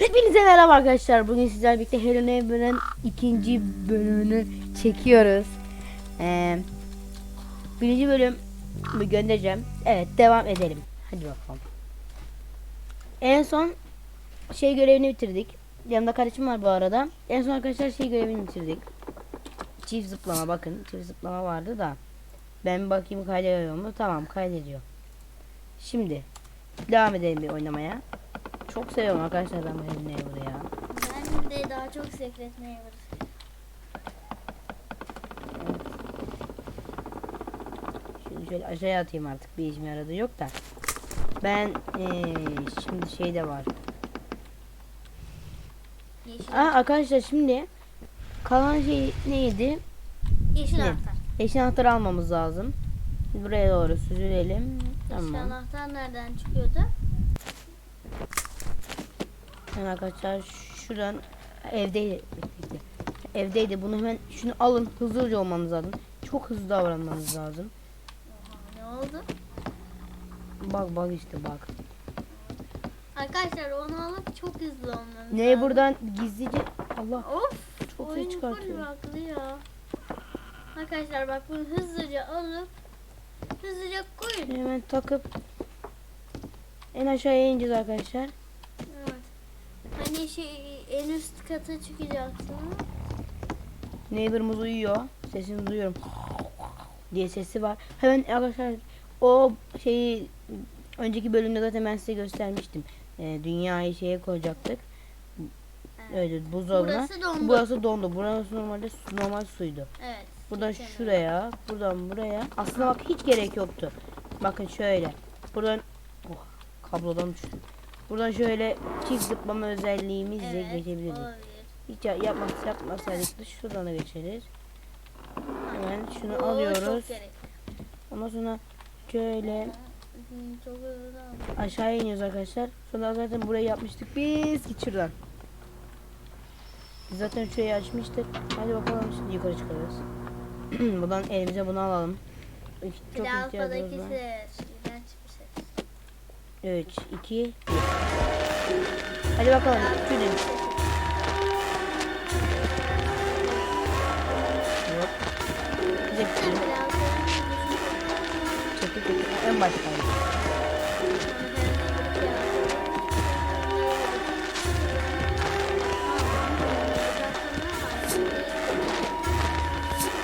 Hepinize merhaba arkadaşlar. Bugün sizlerle birlikte Hello Neighbor'ın ikinci bölümünü çekiyoruz. Ee, birinci bölüm göndereceğim. Evet devam edelim. Hadi bakalım. En son şey görevini bitirdik. Yanımda kardeşim var bu arada. En son arkadaşlar şey görevini bitirdik. Çift zıplama bakın. Çift zıplama vardı da. Ben bakayım kaydediyor mu? Tamam kaydediyor. Şimdi devam edelim bir oynamaya. Çok seviyorum arkadaşlar ben Hello Neighbor'ı ya. Ben de daha çok Secret Neighbor. Şimdi şöyle aşağıya atayım artık bir işime yaradı yok da. Ben eee, şimdi şey de var. Yeşil, Aa arkadaşlar şimdi kalan şey neydi? yeşil ne? anahtar. Yeşil anahtarı almamız lazım. Buraya doğru süzülelim. Yeşil Tamam. anahtar nereden çıkıyordu? Yani arkadaşlar şuradan evdeydi. Evdeydi. Bunu hemen şunu alın. Hızlıca olmanız lazım. Çok hızlı davranmanız lazım. Ne oldu? Bak bak işte bak. Arkadaşlar onu alıp çok hızlı olmamız Ne lazım. buradan gizlice Allah Of! Çok oyun çıkartıyor. haklı ya. Arkadaşlar bak bunu hızlıca alıp hızlıca koyun. hemen takıp en aşağıya ineceğiz arkadaşlar. Evet. Hani şey en üst kata çıkacaksın. Neighbor'ımız uyuyor. Sesini duyuyorum. diye sesi var. Hemen arkadaşlar o şeyi önceki bölümde zaten ben size göstermiştim. Ee, dünyayı şeye koyacaktık. Öyle buzdolabına. Burası dondu. Burası dondu. Burası normalde su, normal suydu. Evet. Buradan şuraya, buradan buraya. Aslında bak hiç gerek yoktu. Bakın şöyle. Buradan oh, kablodan düştüm. Buradan şöyle çift zıplama özelliğimizle Evet, geçebiliriz. olabilir. Hiç ya- yapmak yapmasaydık da şuradan da geçeriz. Hemen şunu Oo, alıyoruz. Ondan sonra şöyle aşağıya iniyoruz arkadaşlar. Sonra zaten burayı yapmıştık. Biz git şuradan. Zaten şurayı açmıştık. Hadi bakalım şimdi yukarı çıkarız. Buradan elimize bunu alalım. Çok ihtiyacımız var. 3, 2, 1. Hadi bakalım. Hop. Bize Sen bir biraz çekil. En baştaydı.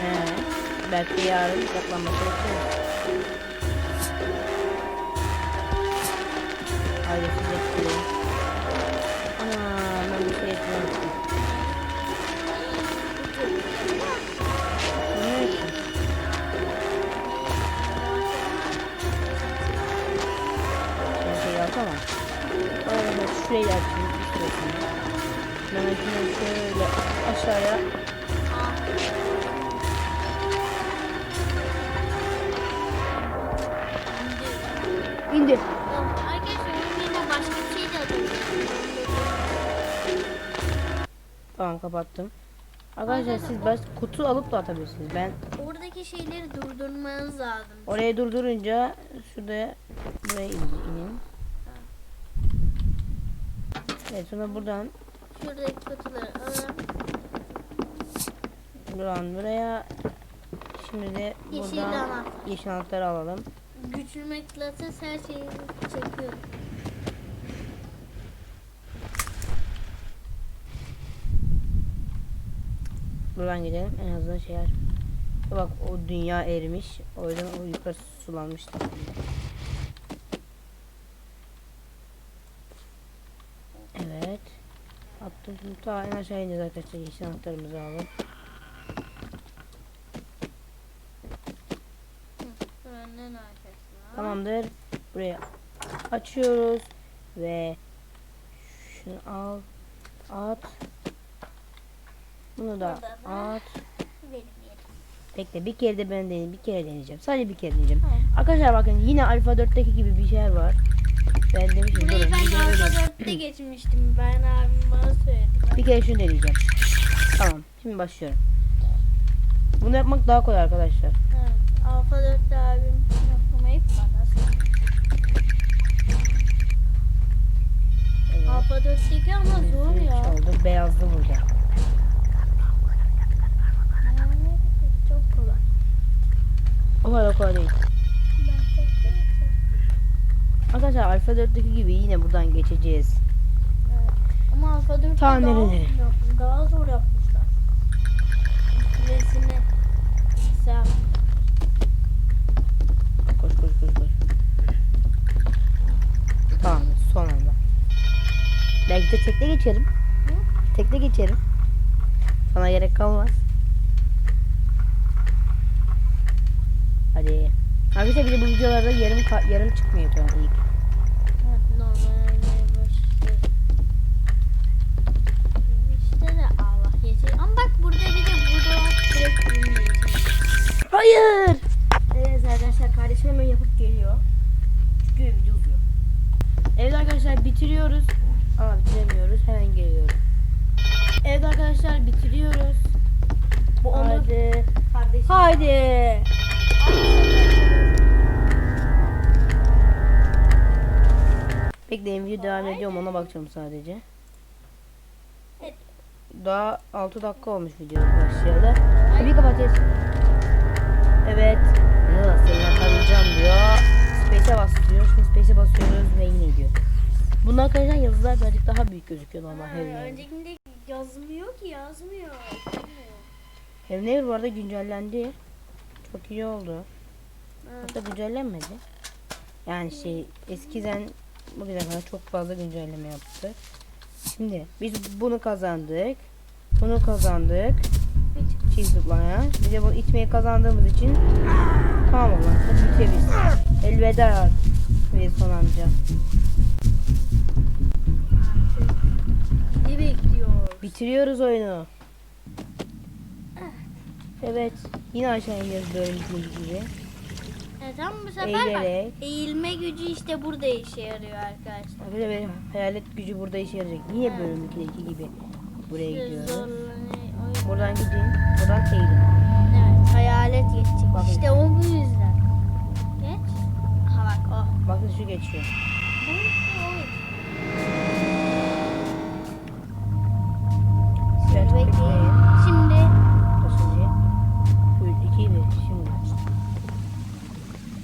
He. Belki yarın saklanması yapacağız. Şurasını. Ben şunu şöyle aşağıya indi. Arkadaşlar onun yerine başka bir şey de atabilirsiniz. Tamam kapattım. Arkadaşlar siz bas kutu alıp da atabilirsiniz. Ben Oradaki şeyleri durdurmanız lazım. oraya durdurunca şurada buraya in- ineyim. Evet sonra buradan Şuradaki kutuları alın. buradan buraya şimdi de Yeşil buradan anahtar. yeşil anahtarı alalım. Güçlü mıknatıs her şeyi çekiyor. Buradan gidelim en azından şey. Bak o dünya erimiş. O yüzden o yukarı sulanmıştı. Evet. Attım şimdi ta en aşağı ineceğiz arkadaşlar. Yeşil anahtarımızı alalım. Tamamdır. Buraya açıyoruz ve şunu al at. Bunu da at. Bekle bir kere de ben deneyim. Bir kere deneyeceğim. Sadece bir kere deneyeceğim. Arkadaşlar bakın yine Alfa 4'teki gibi bir şeyler var. Ben demiştim Burayı durun, ben bir kere Alfa deneyeceğim. 4'te geçmiştim. Ben abim bana söyledi. Bir kere şunu deneyeceğim. Tamam. Şimdi başlıyorum. Bunu yapmak daha kolay arkadaşlar. Evet. Alfa 4'te abim yapamayıp bana söyledi. Evet. Alfa 4'teki ama zor Üç ya. oldu. Beyazlı burada. Yani çok kolay. O kadar kolay değil. Arkadaşlar Alfa 4'teki gibi yine buradan geçeceğiz. Evet. Ama Alfa 4'te Ta daha, daha zor yapmışlar. Resmi sen Koş koş koş koş. Tamam son anda. Belki de tekne geçerim. Tekne geçerim. Sana gerek kalmaz. Hadi. Arkadaşlar bir de bu videolarda yarım yarım çıkmıyor an ilk. Hayır. Evet arkadaşlar kardeşim hemen yapıp geliyor. Çünkü video uzuyor. Evet arkadaşlar bitiriyoruz. Ama bitiremiyoruz. Hemen geliyorum. Evet arkadaşlar bitiriyoruz. Bu onun Hadi. kardeşi. Haydi. Bekleyin video devam ediyorum ona bakacağım sadece. Daha 6 dakika olmuş video başlayalı. Kapıyı kapatacağız. Evet. Evet seni yakalayacağım diyor. Space'e bas diyor. Şimdi Space'e basıyoruz ve yine diyor. Bundan arkadaşlar yıldızlar birazcık daha büyük gözüküyor normal Ha, Heaven. öncekinde yazmıyor ki yazmıyor. Heaven bu arada güncellendi. Çok iyi oldu. Ha. Hatta güncellenmedi. Yani şey eskiden bugüne kadar çok fazla güncelleme yaptı. Şimdi biz bunu kazandık. Bunu kazandık. Çift zıplayan. Bir de bunu itmeyi kazandığımız için tamam o zaman hadi bitirebiliriz. Elveda Wilson amca. Ne bekliyor? Bitiriyoruz oyunu. Evet. Yine aşağı iniyoruz böyle bir gibi. Evet ama bu sefer Eğilerek. bak eğilme gücü işte burada işe yarıyor arkadaşlar. Arkadaşlar benim hayalet gücü burada işe yarayacak. Yine bölüm 2'deki gibi. Buraya gidiyoruz. Buradan gidin. Buradan eğilin. Evet hayalet geçecek. Bakın. İşte o bu yüzden. Geç. Ha bak o. Bakın şu geçiyor. Şimdi bekleyin. Şimdi Kaçıncı? Bu? Şimdi.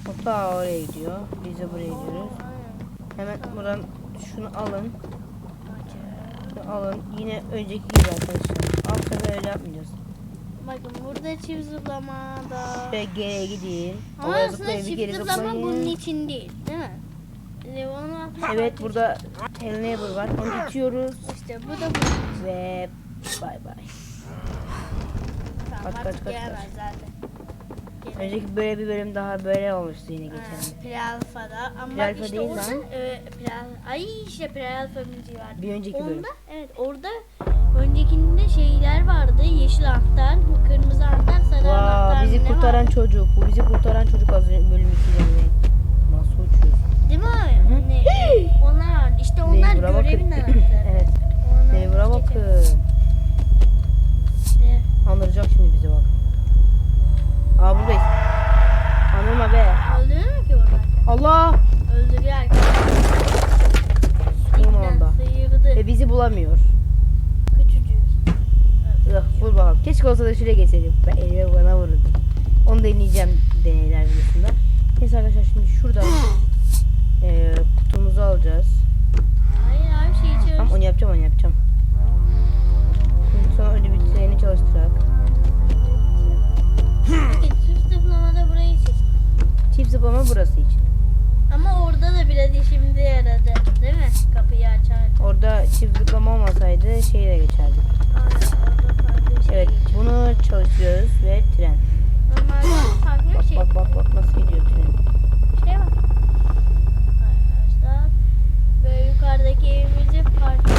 O ta oraya gidiyor. Biz de buraya gidiyoruz. Hemen buradan şunu alın. Şunu alın. Yine önceki gibi arkadaşlar. Alt sefer yapmayacağız. bakın burada çift zıplama da. Şöyle geriye gidin. Ama Oraya aslında zıplayın, bir geri çift zıplama bunun zıplayın. için değil. Değil mi? Ee, onu atmak Evet burada Hell Neighbor var. Onu itiyoruz. İşte bu da bu. Ve bay bay. Tamam, Kaç, kaç, artık kaç, gelemez zaten. Gelemez. Önceki böyle bir bölüm daha böyle olmuştu yine geçen. Ha, Prealfa'da ama Prealfa bak işte değil orada lan. e, preal, ay işte prealfa müziği vardı. Bir önceki Onda bölüm. evet orada öncekinde şeyler vardı. Yeşil anahtar, kırmızı anahtar, sarı anahtar. Vaa bizi ne kurtaran var? çocuk. Bu bizi kurtaran çocuk az önce bölüm 2'de mi? Nasıl uçuyor? Değil mi? Ne, da şuraya geçelim. Ben elime bana vurdu. Onu deneyeceğim deneyler videosunda. Neyse arkadaşlar şimdi şurada eee kutumuzu alacağız. Hayır abi şey içiyoruz. Tamam onu yapacağım onu yapacağım. Şimdi sonra önce bir treni çalıştırak. Peki çift zıplamada burayı seç. Çift zıplama burası için. Ama orada da biraz işimize yaradı. Değil mi? Kapıyı açar. Orada çift zıplama olmasaydı şeyle geçerdik. Aynen, orada farklı şey. Evet bunu çalıştırıyoruz ve tren. Bak şey. bak bak bak nasıl gidiyor tren. Şey bak. Arkadaşlar. Böyle yukarıdaki evimizi farklı.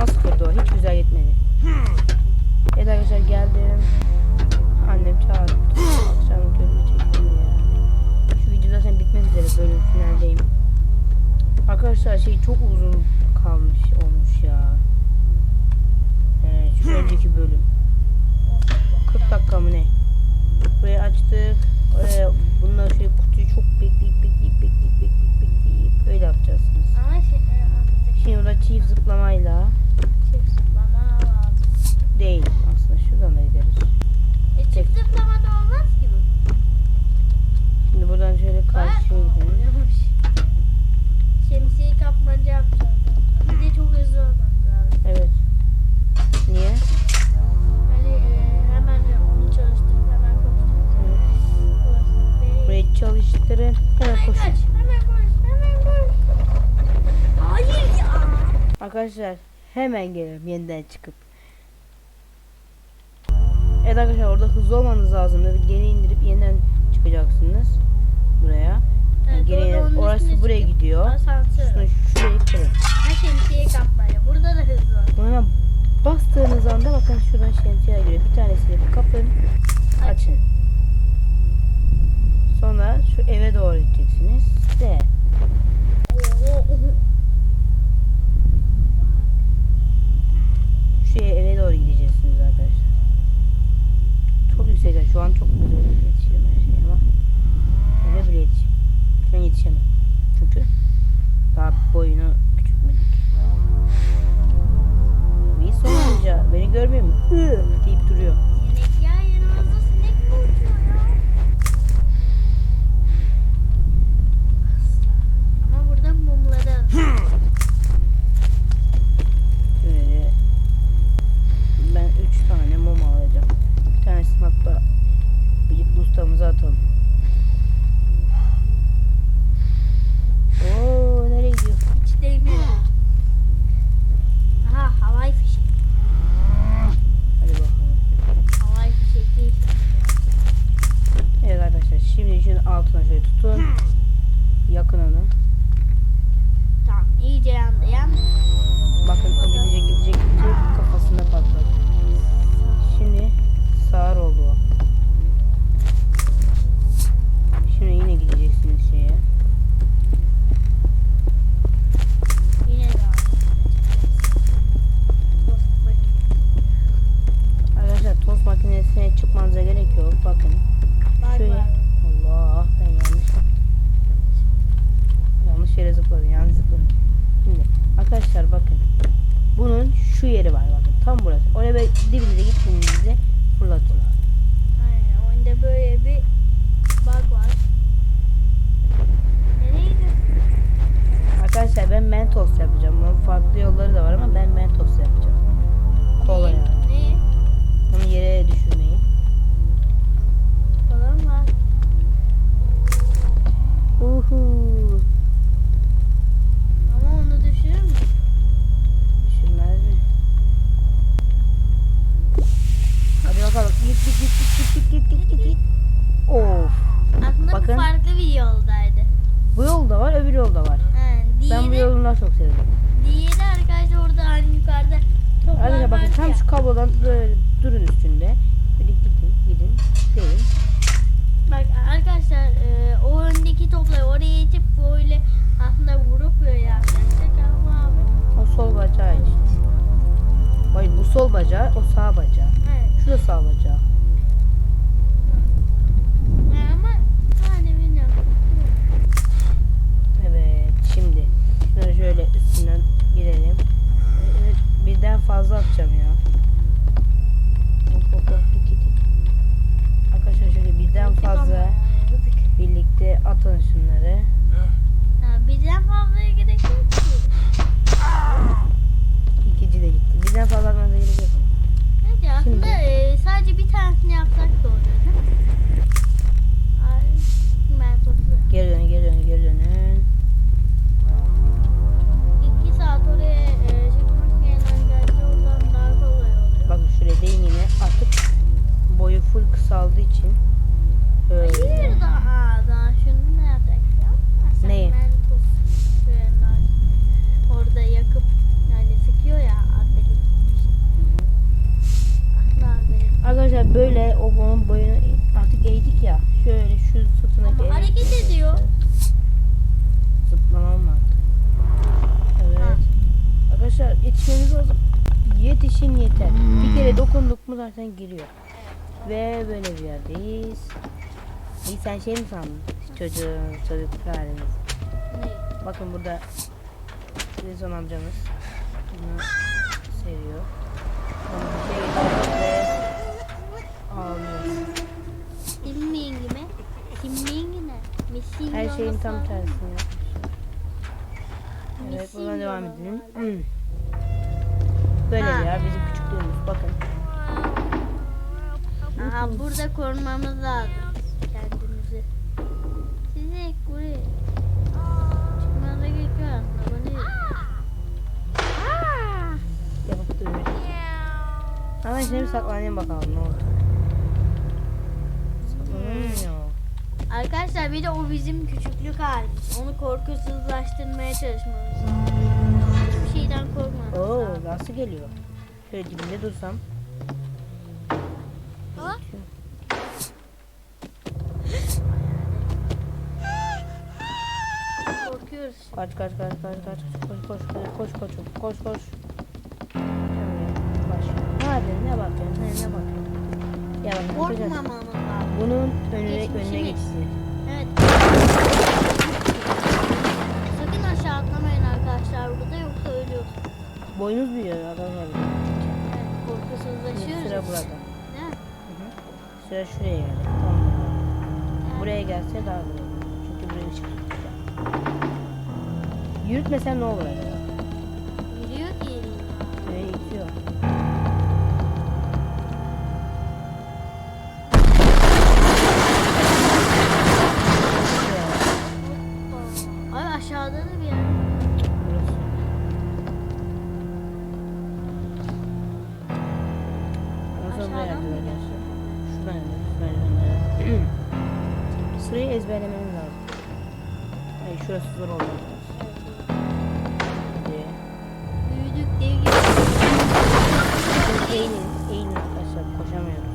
Nasıl kırdı o? Hiç güzel gitmedi. Evet arkadaşlar geldim. Annem çağırdı. Akşam köründe çektim ya. Şu video zaten bitmek üzere bölüm finaldeyim. Arkadaşlar şey çok uzun kalmış olmuş Değiştirin. Hemen koş. Hemen koş. Arkadaşlar hemen gelirim yeniden çıkıp. Evet arkadaşlar orada hızlı olmanız lazım. Geri indirip yeniden çıkacaksınız. Buraya. Evet, Geriye, orası buraya çıkıp, gidiyor. Asansör. Şunu şuraya kırın. Ha şemsiye kapları. Burada da hızlı. Bunu hemen bastığınız anda bakın şuradan şemsiye giriyor. Bir tanesini kapın. Açın. Açın. Sonra şu eve doğru gideceksiniz. De. Şu eve doğru gideceksiniz. full kısaldığı için. E, Hayır ee, daha daha şunu ne yapacaksın? Neyi? Mentos orada yakıp yani sıkıyor ya Arkadaşlar böyle o bombanın boyunu artık eğdik ya. Şöyle şu sütuna Ama hareket ediyor. Zıplamam artık. Evet. Ha. Arkadaşlar yetişmemiz lazım. Yetişin yeter. Bir kere dokunduk mu zaten giriyor. Ve böyle bir yerdeyiz. İyi sen şey mi sandın? Çocuğun çocukluk haliniz. Bakın burada Rezon amcamız bunu seviyor. Şey ağlıyor. Simming mi? Simming ne? Missing Her şeyin tam tersini yapmış. Evet buradan devam edelim. Hmm. Böyle ya bizim küçüklüğümüz bakın. Aha burada korumamız lazım kendimizi. Sizi buraya çıkmanıza gerek yok aslında. Bu ne? Yapıp duruyoruz. Ama şimdi saklanayım bakalım ne oldu. Saklanamıyor. Arkadaşlar bir de o bizim küçüklük halimiz. Onu korkusuzlaştırmaya çalışmamız lazım. Hiçbir şeyden korkmamız Oo lazım. nasıl geliyor? Şöyle dibinde dursam. Kaç kaç kaç kaç kaç koş koş koş koş koş koş koş. Baş. Hadi ne bakıyorsun? Ne, ne bakıyorsun? Ya bak. Korkmamamız lazım. Bunun önüne Geçmişimiz. önüne geçti. Evet. Sakın aşağı atlamayın arkadaşlar burada yoksa ölüyorsunuz. Boynuz büyüyor arkadaşlar. Evet, korkusuzlaşıyoruz. sıra burada. Mi? Hı hı. Sıra şuraya geldi. Tamam. Buraya gelse daha güzel. Çünkü buraya tutacağım. Yürütmesen ne olur acaba? Yürüyor ki. Buraya itiyor. Ay aşağıda da bir yer. Nasıl mı geldi? gidiyorsun? Şuradan. Şuradan. Sırayı ezberlemeniz lazım. Ay şurası zor oldu. Eğilin, eğilin arkadaşlar koşamıyoruz.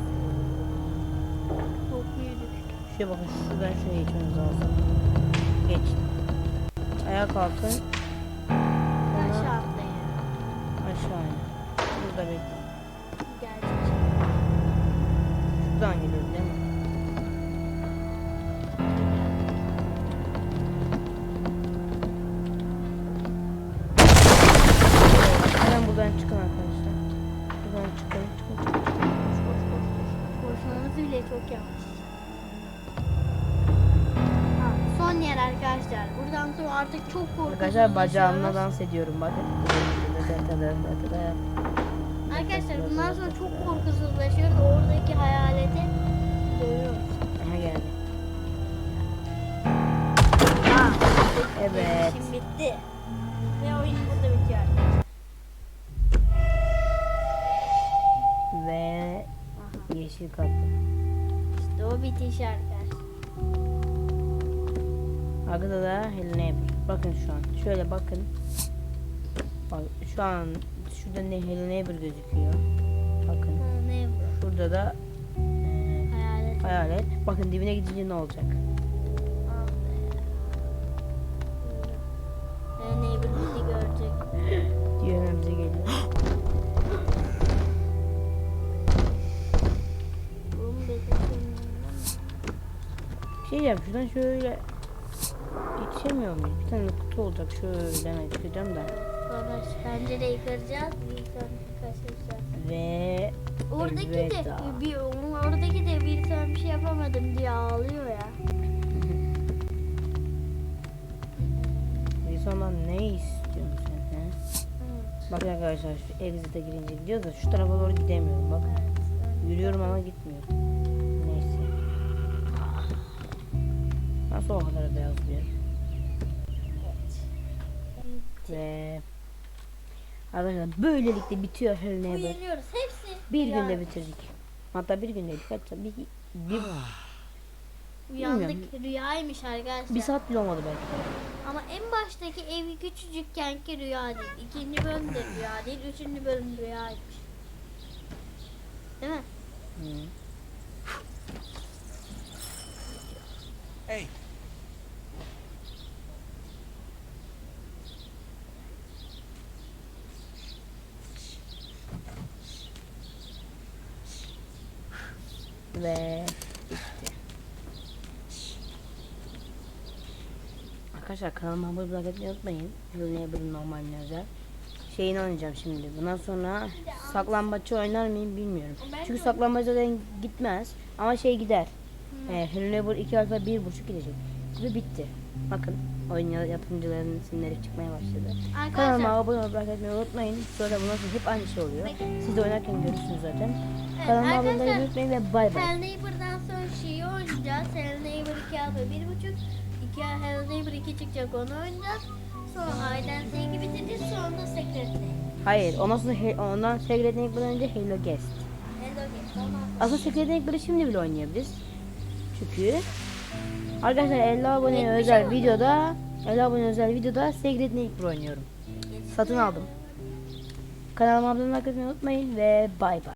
Çok büyüdük. Şuraya bakın şuradan şuraya geçmemiz lazım. Geç. Ayağa kalkın. Çok yavaş. Ha, son yer arkadaşlar. Buradan sonra artık çok Arkadaşlar bacağımla dans ediyorum bakın. Arkadaşlar bundan sonra çok korkusuzlaşıyoruz. Oradaki hayaleti dövüyoruz. Aha geldi. Ha, Evet. Şimdi bitti. Ve oyun burada bitiyor arkadaşlar. Ve yeşil kapı. İşte o bitiş arkadaşlar. Arkada da Hello Neighbor. Bakın şu an. Şöyle bakın. Bak şu an şurada ne Hello Neighbor gözüküyor. Bakın. Şurada da eee, Hayalet. hayalet. Bakın dibine gidince ne olacak? Ve neighbor bizi görecek. Diyor bize geliyor. Şey diyeceğim şuradan şöyle yetişemiyor muyuz? Bir tane kutu olacak şöyle hemen çıkacağım da. Sonra pencereyi kıracağız. Kaçıracağız. Ve Oradaki de Elveda. bir oradaki de bir sen bir şey yapamadım diye ağlıyor ya. bir sonra ne istiyorsun sen? He? Bakın arkadaşlar şu exit'e girince gidiyoruz da şu tarafa doğru gidemiyorum bak. Evet. Yürüyorum ama gitmiyor. Nasıl o kadar beyaz bir yer? Ve arkadaşlar böylelikle bitiyor Neighbor. Uyanıyoruz hepsi. Bir günde bitirdik. Hatta bir günde kaç? Bir, bir, Uyandık rüyaymış arkadaşlar. bir saat bile olmadı belki. Ama en baştaki evi küçücükkenki rüya değil. İkinci bölüm de rüya değil. Üçüncü bölüm rüyaymış. Değil mi? Hı. Hey, Bitti. Arkadaşlar kanalıma abone olmayı unutmayın. Hello Neighbor'ın normaline özel. Şeyini oynayacağım şimdi. Bundan sonra saklambaçı oynar mıyım bilmiyorum. Çünkü saklambaç zaten gitmez. Ama şey gider. Ee, Hello Neighbor 2 alfa 1.5 gidecek. Ve bitti. Bakın oyun ya- yapımcılarının isimleri çıkmaya başladı. Kanalıma Arkadaşlar. abone olmayı etmeyi unutmayın. Sonra bundan sonra hep aynı şey oluyor. Siz de oynarken görürsünüz zaten. Evet, Kanalıma abone olmayı unutmayın ve bay bay. Hell Neighbor'dan sonra şeyi oynayacağız. Hell Neighbor 2 alfa 1.5. 2 Hell Neighbor 2 çıkacak onu oynayacağız. Sonra Aiden Sing'i bitireceğiz. Sonra da Secret'le. Hayır ondan sonra he- ondan Secret Neighbor'dan önce Halo Guest. Hello. Tamam. Aslında Secret Neighbor'ı şimdi bile oynayabiliriz. Çünkü Arkadaşlar 50 abone özel videoda 50 abone özel videoda Secret Neighbor oynuyorum. Satın aldım. Kanalıma abone olmayı unutmayın ve bay bay.